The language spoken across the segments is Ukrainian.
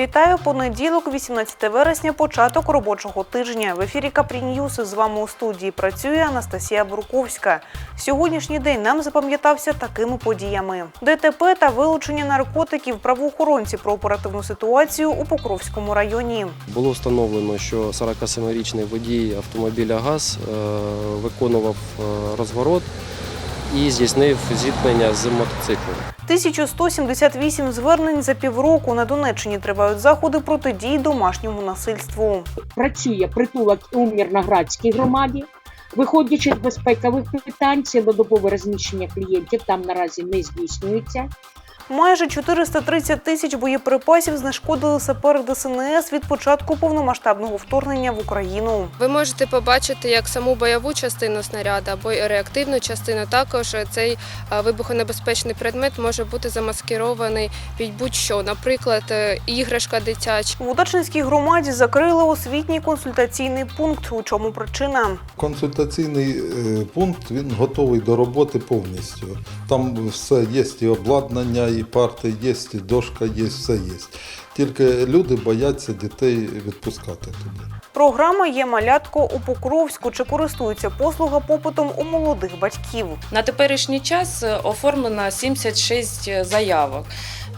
Вітаю понеділок, 18 вересня, початок робочого тижня. В ефірі Капріньюс з вами у студії працює Анастасія Бурковська. Сьогоднішній день нам запам'ятався такими подіями: ДТП та вилучення наркотиків правоохоронці про оперативну ситуацію у Покровському районі. Було встановлено, що 47-річний водій автомобіля ГАЗ е, виконував е, розворот і здійснив зіткнення з мотоциклом. 1178 звернень за півроку на Донеччині тривають заходи протидії домашньому насильству. працює притулок у Мірноградській громаді. Виходячи з безпекових питань, цілодобове розміщення клієнтів там наразі не здійснюється. Майже 430 тисяч боєприпасів знешкодили сапери ДСНС від початку повномасштабного вторгнення в Україну. Ви можете побачити як саму бойову частину снаряда або й реактивну частину. Також цей вибухонебезпечний предмет може бути замаскирований під будь-що, наприклад, е, іграшка дитяча. В Удачненській громаді закрили освітній консультаційний пункт. У чому причина? Консультаційний е, пункт він готовий до роботи повністю. Там все є, і обладнання, і парти є, і дошка є, все є. Тільки люди бояться дітей відпускати туди. Програма є малятко у Покровську. Чи користується послуга попитом у молодих батьків? На теперішній час е, оформлено 76 заявок.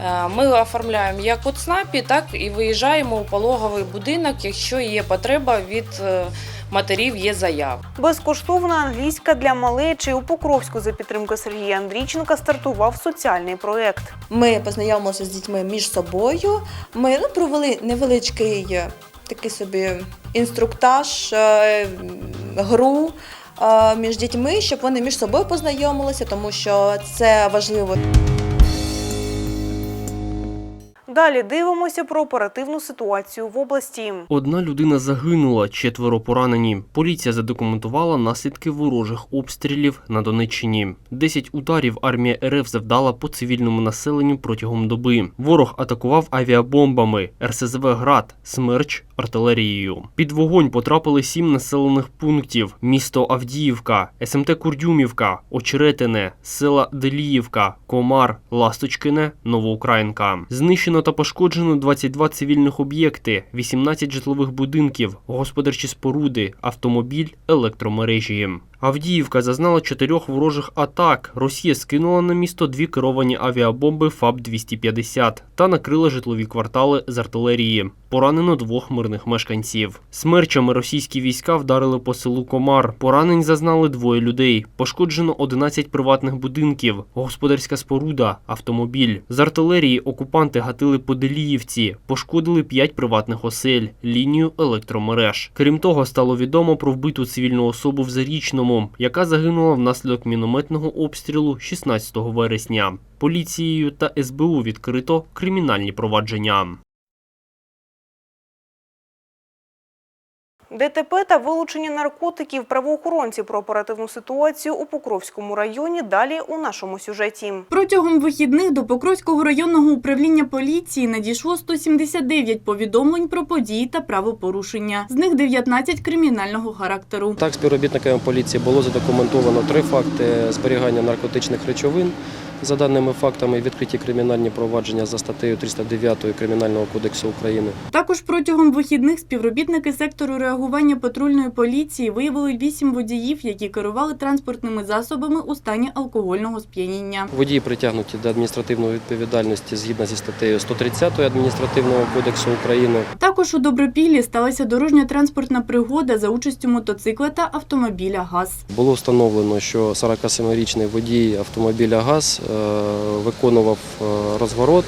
Е, Ми оформляємо як у ЦНАПі, так і виїжджаємо у пологовий будинок, якщо є потреба від е, матерів, є заяв. Безкоштовна англійська для малечі у Покровську за підтримки Сергія Андрійченка стартував соціальний проект. Ми познайомилися з дітьми між собою. Ми ну, провели невеличкий е, такий собі інструктаж, е, гру е, між дітьми, щоб вони між собою познайомилися, тому що це важливо. Далі дивимося про оперативну ситуацію в області. Одна людина загинула, четверо поранені. Поліція задокументувала наслідки ворожих обстрілів на Донеччині. Десять ударів армія РФ завдала по цивільному населенню протягом доби. Ворог атакував авіабомбами, РСЗВ «Град», «Смерч», артилерією. Під вогонь потрапили сім населених пунктів: місто Авдіївка, СМТ Курдюмівка, Очеретине, села Деліївка, Комар, Ласточкине, Новоукраїнка. Знищено та пошкоджено 22 цивільних об'єкти, 18 житлових будинків, господарчі споруди, автомобіль, електромережі. Авдіївка зазнала чотирьох ворожих атак. Росія скинула на місто дві керовані авіабомби ФАБ-250 та накрила житлові квартали з артилерії. Поранено двох мирних мешканців. Смерчами російські війська вдарили по селу Комар. Поранень зазнали двоє людей. Пошкоджено 11 приватних будинків, господарська споруда, автомобіль. З артилерії окупанти гатили по Деліївці, пошкодили 5 приватних осель, лінію електромереж. Крім того, стало відомо про вбиту цивільну особу в Зарічному, яка загинула внаслідок мінометного обстрілу 16 вересня. Поліцією та СБУ відкрито кримінальні провадження. ДТП та вилучення наркотиків правоохоронці про оперативну ситуацію у Покровському районі. Далі у нашому сюжеті. Протягом вихідних до Покровського районного управління поліції надійшло 179 повідомлень про події та правопорушення. З них 19 кримінального характеру. Так, співробітниками поліції було задокументовано три факти зберігання наркотичних речовин. За даними фактами, відкриті кримінальні провадження за статтею 309 Кримінального кодексу України. Також протягом вихідних співробітники сектору реагування патрульної поліції виявили 8 водіїв, які керували транспортними засобами у стані алкогольного сп'яніння. Водії притягнуті до адміністративної відповідальності згідно зі статтею 130 Адміністративного кодексу України. Також у Добропіллі сталася дорожня транспортна пригода за участю мотоцикла та автомобіля ГАЗ. Було встановлено, що 47-річний водій автомобіля ГАЗ е, виконував е, розворот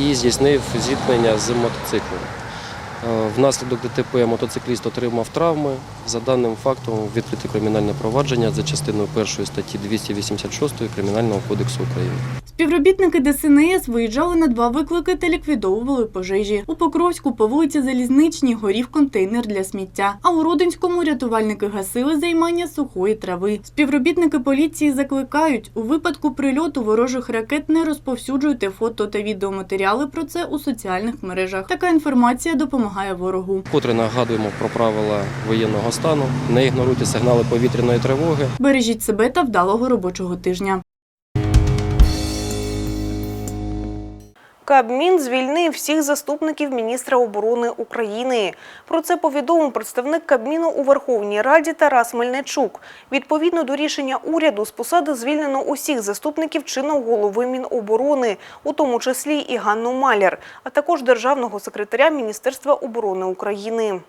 і здійснив зіткнення з мотоциклом. Е, Внаслідок ДТП мотоцикліст отримав травми. За даним фактом відкрите кримінальне провадження за частиною 1 статті 286 Кримінального кодексу України. Співробітники ДСНС виїжджали на два виклики та ліквідовували пожежі. У Покровську по вулиці Залізничній горів контейнер для сміття, а у Родинському рятувальники гасили займання сухої трави. Співробітники поліції закликають, у випадку прильоту ворожих ракет не розповсюджуйте фото та відеоматеріали про це у соціальних мережах. Така інформація допомагає ворогу. Котре нагадуємо про правила воєнного стану. Не ігноруйте сигнали повітряної тривоги. Бережіть себе та вдалого робочого тижня. Кабмін звільнив всіх заступників міністра оборони України. Про це повідомив представник Кабміну у Верховній Раді Тарас Мельничук. Відповідно до рішення уряду з посади звільнено усіх заступників чинного голови Міноборони, у тому числі і Ганну Маляр, а також державного секретаря Міністерства оборони України.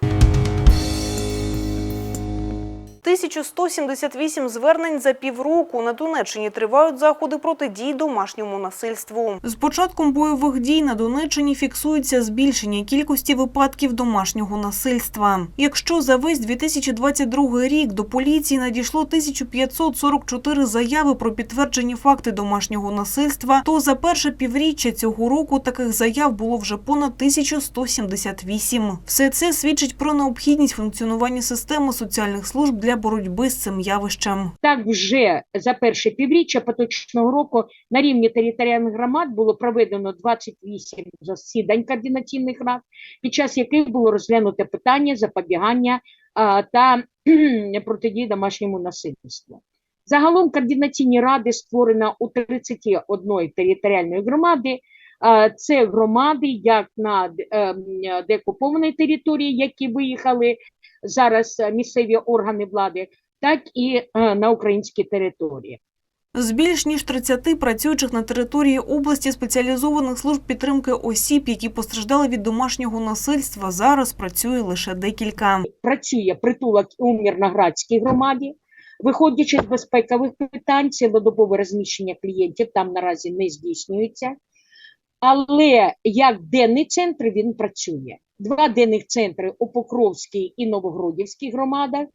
1178 звернень за півроку на Донеччині тривають заходи протидії домашньому насильству. З початком бойових дій на Донеччині фіксується збільшення кількості випадків домашнього насильства. Якщо за весь 2022 рік до поліції надійшло 1544 заяви про підтверджені факти домашнього насильства, то за перше півріччя цього року таких заяв було вже понад 1178. Все це свідчить про необхідність функціонування системи соціальних служб для боротьби з цим явищем. Так вже за перше півріччя поточного року на рівні територіальних громад було проведено 28 засідань координаційних рад, під час яких було розглянуто питання запобігання а, та протидії домашньому насильству. Загалом координаційні ради створено у 31 територіальної громади. Це громади як на е, деокупованій території, які виїхали зараз е, місцеві органи влади, так і е, на українській території. З більш ніж 30 працюючих на території області спеціалізованих служб підтримки осіб, які постраждали від домашнього насильства, зараз працює лише декілька. Працює притулок у Мірноградській громаді. Виходячи з безпекових питань, цілодобове розміщення клієнтів там наразі не здійснюється. Але як денний центр він працює. Два денних центри у Покровській і Новогродівській громадах,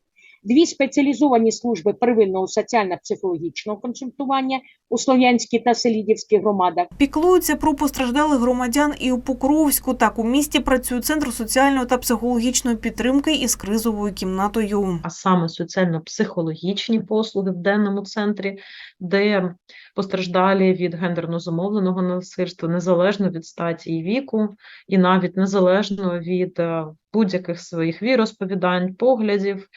дві спеціалізовані служби первинного соціально-психологічного консультування у Слов'янській та Селідівській громадах. Піклуються про постраждалих громадян і у Покровську. Так у місті працює центр соціальної та психологічної підтримки із кризовою кімнатою. а саме соціально-психологічні послуги в денному центрі, де постраждалі від гендерно зумовленого насильства, незалежно від статі і віку, і навіть незалежно від е, будь-яких своїх віросповідань, поглядів,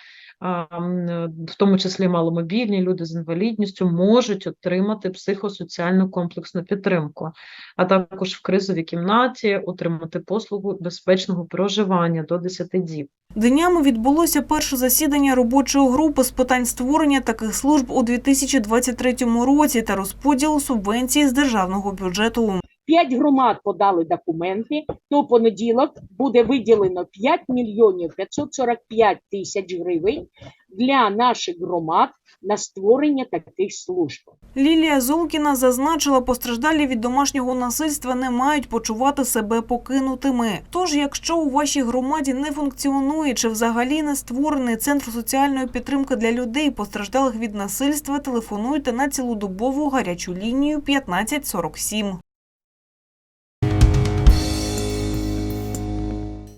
в тому числі маломобільні люди з інвалідністю, можуть отримати психосоціальну комплексну підтримку, а також в кризовій кімнаті отримати послугу безпечного проживання до 10 діб. Днями відбулося перше засідання робочої групи з питань створення таких служб у 2023 році та розподілу субвенції з державного бюджету. П'ять громад подали документи, то понеділок буде виділено 5 мільйонів 545 тисяч гривень для наших громад на створення таких служб. Лілія Золкіна зазначила, постраждалі від домашнього насильства не мають почувати себе покинутими. Тож, якщо у вашій громаді не функціонує чи взагалі не створений центр соціальної підтримки для людей, постраждалих від насильства, телефонуйте на цілодобову гарячу лінію 1547.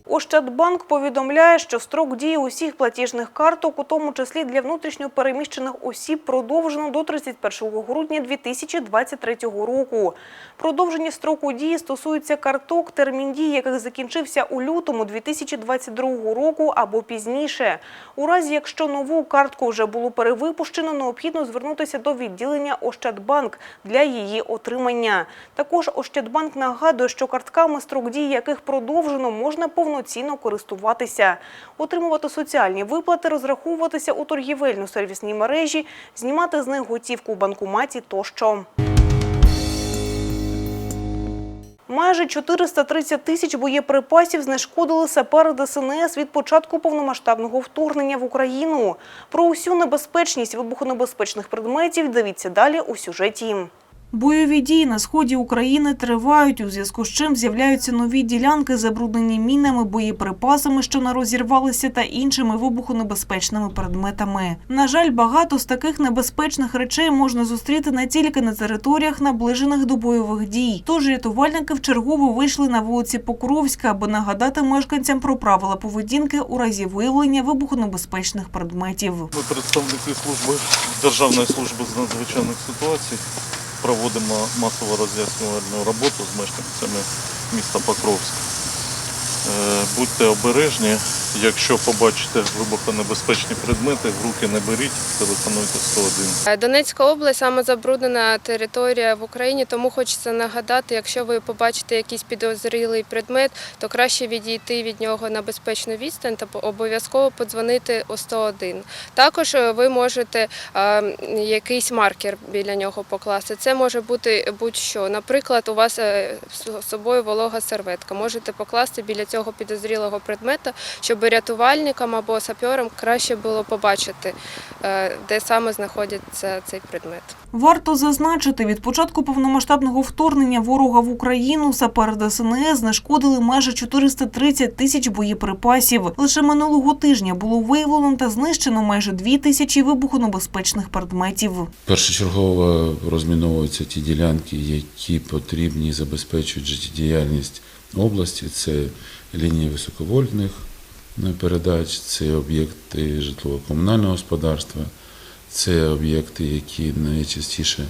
Ощадбанк повідомляє, що строк дії усіх платіжних карток, у тому числі для внутрішньо переміщених осіб, продовжено до 31 грудня 2023 року. Продовження строку дії стосується карток, термін дії яких закінчився у лютому 2022 року або пізніше. У разі, якщо нову картку вже було перевипущено, необхідно звернутися до відділення Ощадбанк для її отримання. Також Ощадбанк нагадує, що картками, строк дії яких продовжено, можна повноцінно користуватися, отримувати соціальні виплати, розраховуватися у торгівельно-сервісній мережі, знімати з них готівку у банкоматі тощо. Майже 430 тисяч боєприпасів знешкодили сапери ДСНС від початку повномасштабного вторгнення в Україну. Про усю небезпечність вибухонебезпечних предметів дивіться далі у сюжеті. Бойові дії на сході України тривають, у зв'язку з чим з'являються нові ділянки, забруднені мінами, боєприпасами, що не розірвалися, та іншими вибухонебезпечними предметами. На жаль, багато з таких небезпечних речей можна зустріти не тільки на територіях, наближених до бойових дій. Тож рятувальники вчергово вийшли на вулиці Покровська, аби нагадати мешканцям про правила поведінки у разі виявлення вибухонебезпечних предметів. Ми представники служби Державної служби з надзвичайних ситуацій проводимо масово роз'яснювальну роботу з мешканцями міста Покровськ. Е, Будьте обережні, Якщо побачите вибухонебезпечні предмети, в руки не беріть, телефонуйте 101. Е, Донецька область саме забруднена територія в Україні, тому хочеться нагадати, якщо ви побачите якийсь підозрілий предмет, то краще відійти від нього на безпечну відстань та обов'язково подзвонити у 101. Також е, ви можете е, якийсь маркер біля нього покласти. Це може бути будь-що. Наприклад, у вас з собою волога серветка. Можете покласти біля цього підозрілого предмета, щоб рятувальникам або саперам краще було побачити, е, де саме знаходиться цей предмет. Варто зазначити, від початку повномасштабного вторгнення ворога в Україну сапери ДСНС знешкодили майже 430 тисяч боєприпасів. Лише минулого тижня було виявлено та знищено майже 2 тисячі вибухонебезпечних предметів. Першочергово розміновуються ті ділянки, які потрібні забезпечують життєдіяльність області. Це лінії високовольтних передач, це об'єкти житлово-комунального господарства, це об'єкти, які найчастіше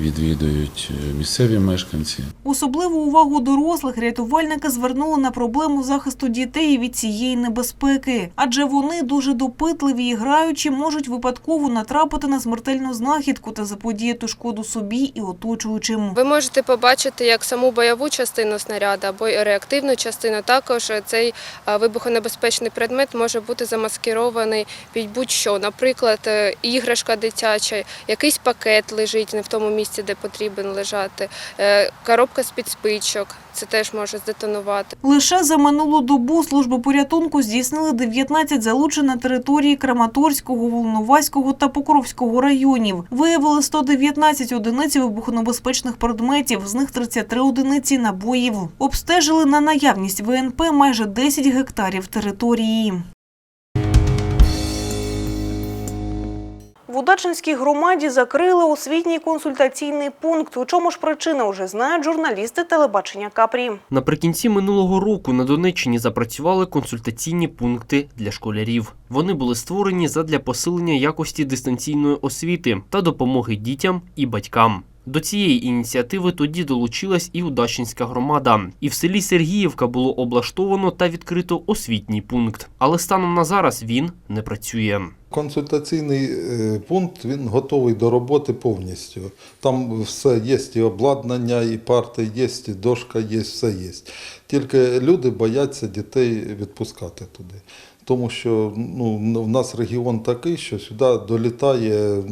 відвідують е, місцеві мешканці. Особливу увагу дорослих рятувальники звернули на проблему захисту дітей від цієї небезпеки, адже вони дуже допитливі і граючи можуть випадково натрапити на смертельну знахідку та заподіяти шкоду собі і оточуючим. Ви можете побачити як саму бойову частину снаряда або реактивну частину. Також цей е, вибухонебезпечний предмет може бути замаскирований під будь-що. Наприклад, е, іграшка дитяча, якийсь пакет лежить не в тому місці, де потрібен лежати, е, коробка з-під спичок. Це теж може здетонувати. Лише за минулу добу служби порятунку здійснили 19 залучень на території Краматорського, Волноваського та Покровського районів. Виявили 119 одиниць вибухонебезпечних предметів, з них 33 одиниці набоїв. Обстежили на наявність ВНП майже 10 гектарів території. В Удачинській громаді закрили освітній консультаційний пункт. У чому ж причина вже знають журналісти телебачення Капрі. Наприкінці минулого року на Донеччині запрацювали консультаційні пункти для школярів. Вони були створені задля посилення якості дистанційної освіти та допомоги дітям і батькам. До цієї ініціативи тоді долучилась і Удачинська громада. І в селі Сергіївка було облаштовано та відкрито освітній пункт. Але станом на зараз він не працює. Консультаційний е, пункт він готовий до роботи повністю. Там все є, і обладнання, і парти є, і дошка є, все є. Тільки люди бояться дітей відпускати туди. Тому що ну, в нас регіон такий, що сюди долітає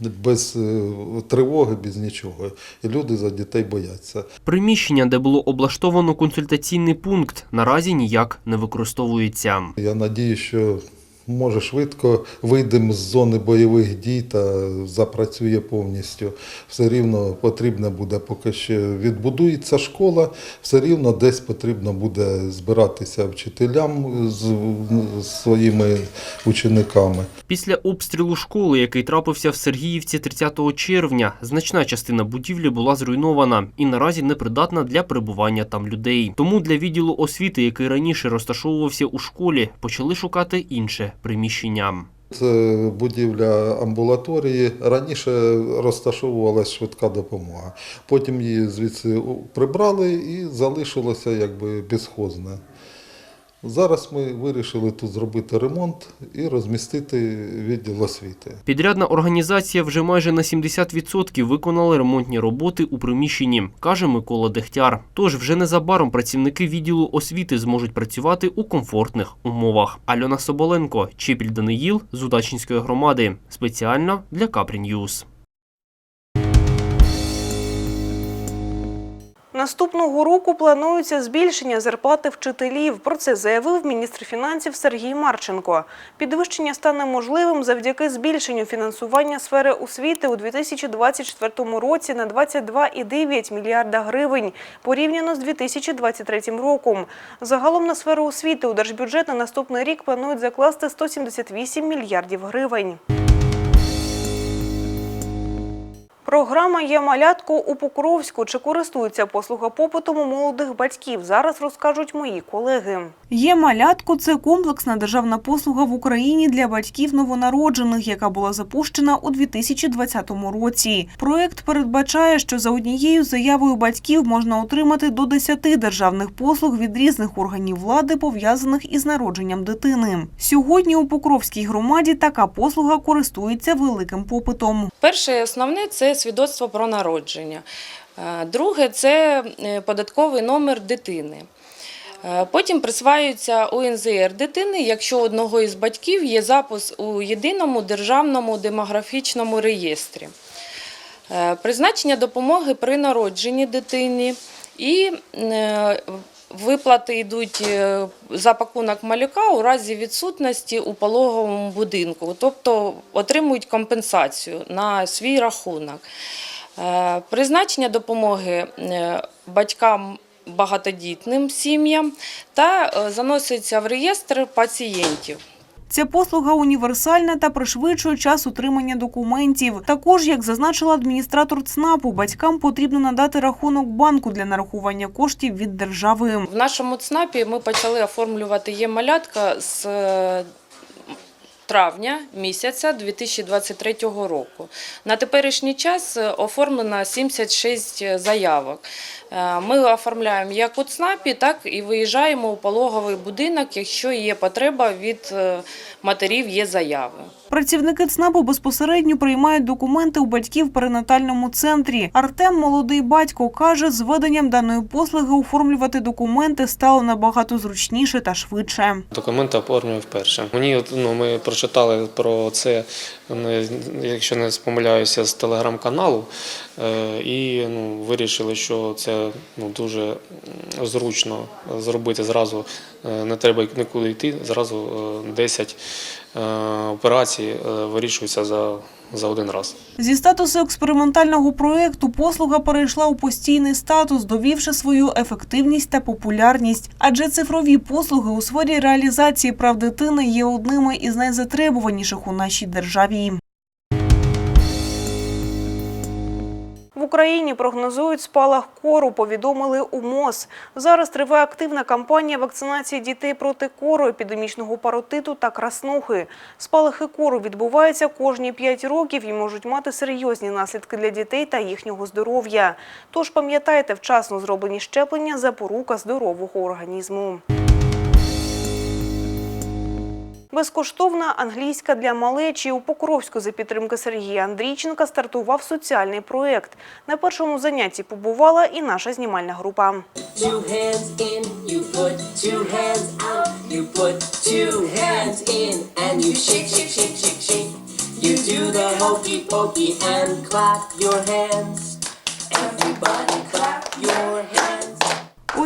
без е, тривоги, без нічого. І люди за дітей бояться. Приміщення, де було облаштовано консультаційний пункт, наразі ніяк не використовується. Я надію, що може швидко вийдемо з зони бойових дій та запрацює повністю. Все рівно потрібно буде, поки що відбудується школа, все рівно десь потрібно буде збиратися вчителям з своїми учениками. Після обстрілу школи, який трапився в Сергіївці 30 червня, значна частина будівлі була зруйнована і наразі непридатна для перебування там людей. Тому для відділу освіти, який раніше розташовувався у школі, почали шукати інше приміщення. Це будівля амбулаторії. Раніше розташовувалася швидка допомога. Потім її звідси прибрали і залишилося якби безхозне. Зараз ми вирішили тут зробити ремонт і розмістити відділ освіти. Підрядна організація вже майже на 70% виконала ремонтні роботи у приміщенні, каже Микола Дегтяр. Тож вже незабаром працівники відділу освіти зможуть працювати у комфортних умовах. Альона Соболенко, Чепіль Даниїл з Удачинської громади. Спеціально для Капрі Ньюз. Наступного року планується збільшення зарплати вчителів. Про це заявив міністр фінансів Сергій Марченко. Підвищення стане можливим завдяки збільшенню фінансування сфери освіти у 2024 році на 22,9 мільярда гривень порівняно з 2023 роком. Загалом на сферу освіти у держбюджет на наступний рік планують закласти 178 мільярдів гривень. Програма є малятко у Покровську. Чи користуються послуга попитом у молодих батьків? Зараз розкажуть мої колеги. Є малятко це комплексна державна послуга в Україні для батьків новонароджених, яка була запущена у 2020 році. Проект передбачає, що за однією заявою батьків можна отримати до 10 державних послуг від різних органів влади, пов'язаних із народженням дитини. Сьогодні у Покровській громаді така послуга користується великим попитом. Перше і основне це свідоцтво про народження. Е, Друге це е, податковий номер дитини. Е, Потім присваюється УНЗР дитини, якщо одного із батьків є запис у єдиному державному демографічному реєстрі. Призначення допомоги при народженні дитині і виплати йдуть е, за пакунок малюка у разі відсутності у пологовому будинку, тобто отримують компенсацію на свій рахунок. Е, Призначення допомоги е, батькам багатодітним сім'ям та заноситься в реєстр пацієнтів. Ця послуга універсальна та пришвидшує час отримання документів. Також, як зазначила адміністратор ЦНАПу, батькам потрібно надати рахунок банку для нарахування коштів від держави. В нашому ЦНАПі ми почали оформлювати є-малятка з е, травня місяця 2023 року. На теперішній час е, оформлено 76 заявок. Е, Ми оформляємо як у ЦНАПі, так і виїжджаємо у пологовий будинок, якщо є потреба від е, матерів, є заяви. Працівники ЦНАПу безпосередньо приймають документи у батьків в перинатальному центрі. Артем, молодий батько, каже, з введенням даної послуги оформлювати документи стало набагато зручніше та швидше. Документи оформлюю вперше. Мені ну, ми прочитали про це, якщо не спомиляюся, з телеграм-каналу, е, і ну, вирішили, що це ну, дуже зручно зробити зразу. Е, Не треба нікуди йти, зразу е, 10 е, операцій вирішуються за, за один раз. Зі статусу експериментального проєкту послуга перейшла у постійний статус, довівши свою ефективність та популярність. Адже цифрові послуги у сфері реалізації прав дитини є одними із найзатребуваніших у нашій державі. В Україні прогнозують спалах кору, повідомили у МОЗ. Зараз триває активна кампанія вакцинації дітей проти кору, епідемічного паротиту та краснухи. Спалахи кору відбуваються кожні 5 років і можуть мати серйозні наслідки для дітей та їхнього здоров'я. Тож пам'ятайте, вчасно зроблені щеплення – запорука здорового організму. Безкоштовна англійська для малечі у Покровську за підтримки Сергія Андрійченка стартував соціальний проєкт. На першому занятті побувала і наша знімальна група. Everybody clap your.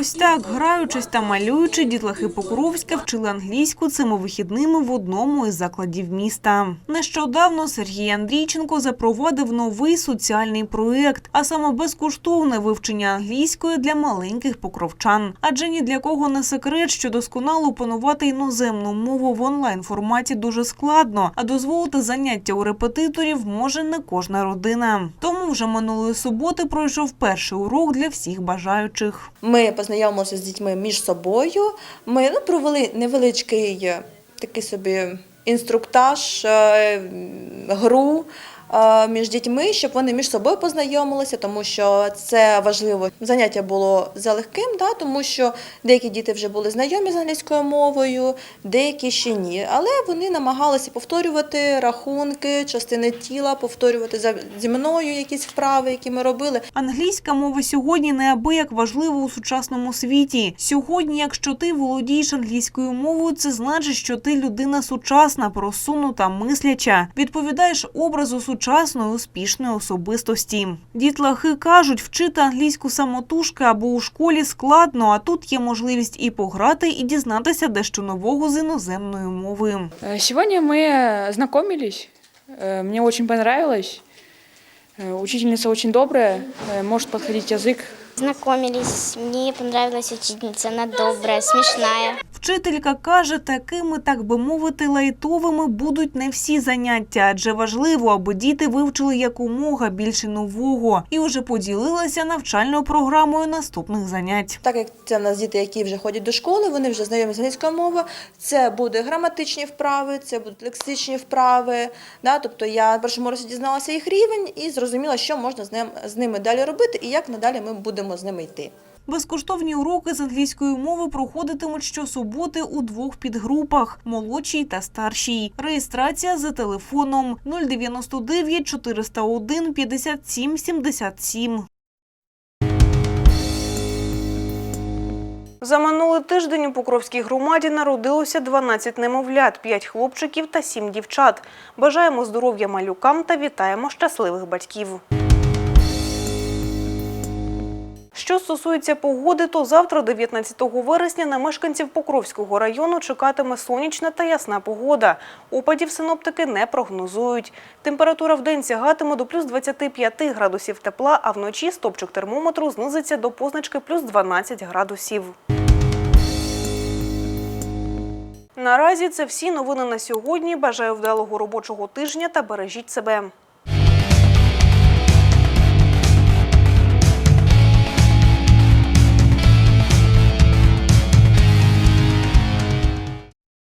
Ось так, граючись та малюючи, дітлахи Покровська вчили англійську цими вихідними в одному із закладів міста. Нещодавно Сергій Андрійченко запровадив новий соціальний проєкт, а саме безкоштовне вивчення англійської для маленьких покровчан. Адже ні для кого не секрет, що досконало опанувати іноземну мову в онлайн форматі дуже складно, а дозволити заняття у репетиторів може не кожна родина. Тому вже минулої суботи пройшов перший урок для всіх бажаючих. Ми познайомилися з дітьми між собою. Ми ну, провели невеличкий е, такий собі інструктаж, е, гру. Е, Між дітьми, щоб вони між собою познайомилися, тому що це важливо. Заняття було залегким, да, тому що деякі діти вже були знайомі з англійською мовою, деякі ще ні. Але вони намагалися повторювати рахунки, частини тіла, повторювати за зі мною якісь вправи, які ми робили. Англійська мова сьогодні неабияк важлива у сучасному світі. Сьогодні, якщо ти володієш англійською мовою, це значить, що ти людина сучасна, просунута, мисляча, відповідаєш образу сучасної успішної особистості. Дітлахи кажуть, вчити англійську самотужки або у школі складно, а тут є можливість і пограти, і дізнатися дещо нового з іноземної мови. Э, Сегодня мы знакомились. Э, Мне очень понравилось. Э, Учительница очень добрая, э, может подходить язык. Знакомились, мне понравилась учительница, она добрая, смешная. Вчителька каже, такими, так би мовити, лайтовими будуть не всі заняття, адже важливо, аби діти вивчили якомога більше нового і вже поділилася навчальною програмою наступних занять. Так як це в нас діти, які вже ходять до школи, вони вже знайомі з англійською мовою. Це буде граматичні вправи, це будуть лексичні вправи. Да? Тобто я в першому році дізналася їх рівень і зрозуміла, що можна з ним з ними далі робити і як надалі ми будемо з ними йти. Безкоштовні уроки з англійської мови проходитимуть щосуботи у двох підгрупах – молодшій та старшій. Реєстрація за телефоном 099 401 57 77. За минулий тиждень у Покровській громаді народилося 12 немовлят, 5 хлопчиків та 7 дівчат. Бажаємо здоров'я малюкам та вітаємо щасливих батьків. Що стосується погоди, то завтра, 19 вересня, на мешканців Покровського району чекатиме сонячна та ясна погода. Опадів синоптики не прогнозують. Температура в день сягатиме до плюс 25 градусів тепла, а вночі стопчик термометру знизиться до позначки плюс 12 градусів. Наразі це всі новини на сьогодні. Бажаю вдалого робочого тижня та бережіть себе.